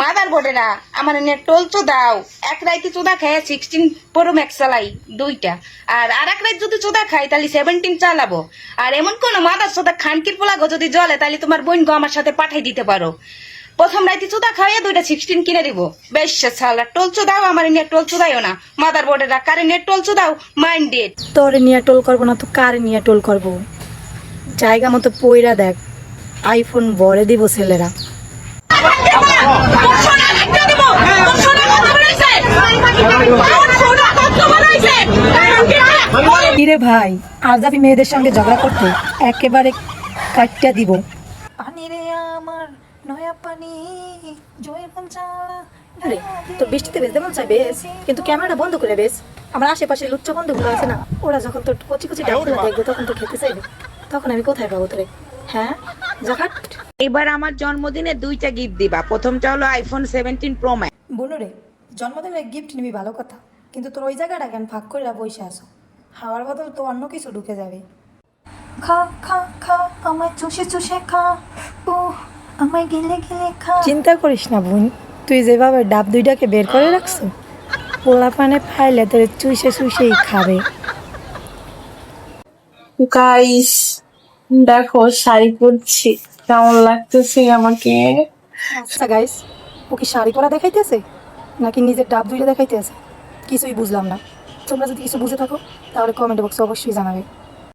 Mother বোর্ডে না, আমার এনে টোল চোদাও এক রাইতে চোদা খাই সিক্সটিন প্রো ম্যাক্স চালাই, দুইটা। আর আর এক রাইত যদি চোদা খাই তাহলে সেভেন্টিন চালাবো। আর এমন কোনো মাদার চোদা খানকির পোলাগো যদি জলে তাহলে তোমার বোন গো আমার সাথে পাঠাই দিতে পারো। প্রথম রাইতে চোদা খাওয়াইয়া দুইটা সিক্সটিন কিনে দিব। বেশ সালা টোল চোদাও, আমার এনে টোল চোদাইও না। মাদার বোর্ডে রাখ কারে নেট টোল চোদাও মাইন্ডেড তোরে নিয়ে টোল করব না, তো কারে নিয়ে টোল করব? জায়গা মতো পইরা দেখ আইফোন বড়ে দিব ছেলেরা। কিরে ভাই আজ আমি মেয়েদের সঙ্গে ঝগড়া করতে একেবারে কাটটা দিব। পানি রে আমার নয়া পানি জয়ের পঞ্চালা আরে তোর বৃষ্টিতে বেশ দেমন চাই বেশ কিন্তু ক্যামেরাটা বন্ধ করে বেশ। আমার আশেপাশে লুচ্চ বন্ধুগুলো আছে না ওরা যখন তোর কচি কচি ডাইগুলো দেখবে তখন তো খেতে চাইবে। তখন আমি কোথায় পাবো তোরে? হ্যাঁ? জাকাট এবার আমার জন্মদিনে দুইটা গিফট দিবা। প্রথমটা হলো আইফোন সেভেন্টিন প্রো ম্যাক্স বলো রে জন্মদিনে গিফট নিবি ভালো কথা। কিন্তু তোর ওই জায়গাটা কেন ফাঁক করে বসে আসো হাওয়ার বদল তো অন্য কিছু ঢুকে যাবে। খা খা খা আমায় চুষে চুষে খা। ও আমায় গিলে গিলে খা। চিন্তা করিস না বোন তুই যেভাবে ডাব দুইটাকে বের করে রাখছো পোলা পানে ফাইলে তোর চুষে চুষেই খাবে। গাইস দেখো শাড়ি পরছি। কেমন লাগতেছে আমাকে? আচ্ছা গাইস ও কি শাড়ি পরা দেখাইতেছে? নাকি নিজের ডাব দুইটা দেখাইতেছে কিছুই বুঝলাম না। তোমরা যদি কিছু বুঝে থাকো, তাহলে কমেন্ট বক্সে অবশ্যই জানাবে।